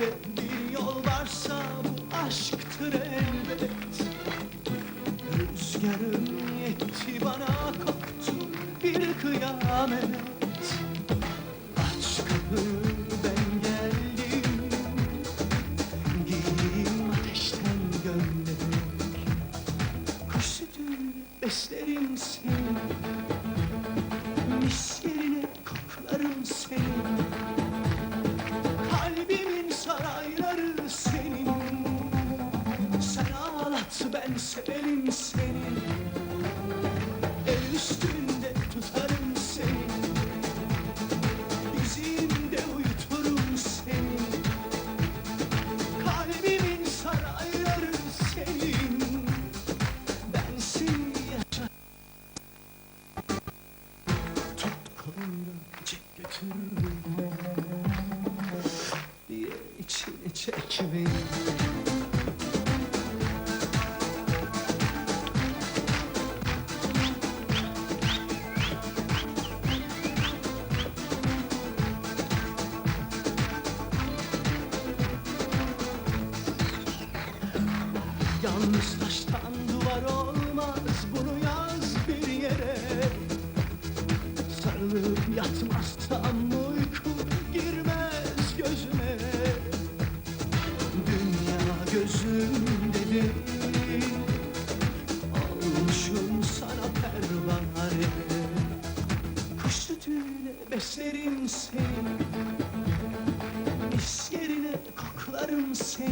Güvendiğin yol varsa bu aşktır elbet. Rüzgarım yetti bana koptu bir kıyamet. Aç kapıyı ben geldim. Giydiğim ateşten gömlek. Kuş sütü beslerim seni. Mis ben severim seni? El üstünde tutarım seni. Yüzümde uyuturum seni. Kalbimin sarayları senin. Ben seni yaşa. Tut kolumdan çek götür diye içine çek beni Yalnız taştan duvar olmaz bunu yaz bir yere. Sarılıp yatmazsam uyku girmez gözüme. Dünya gözümde değil Olmuşum sana pervane. Kuş sütüyle beslerim seni Mis yerine koklarım seni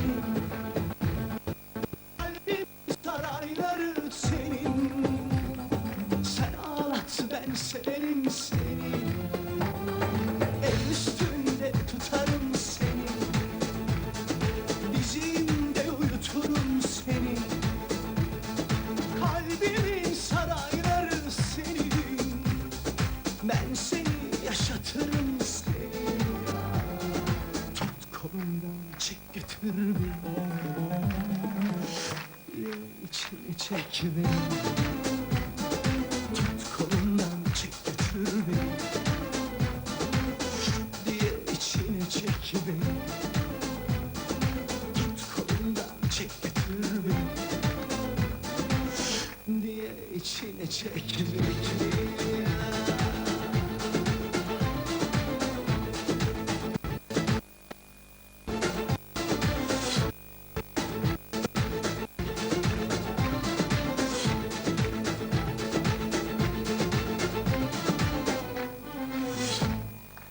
severim seni El üstünde tutarım seni. Dizimde uyuturum seni. Kalbimin sarayları senin. Ben seni yaşatırım seni. Tut çek götür beni içine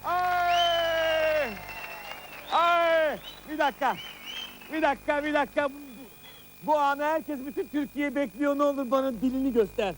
Ay! Ay! Bir dakika. Bir dakika, bir dakika. Bu, bu anı herkes, bütün Türkiye bekliyor. Ne olur bana dilini göster.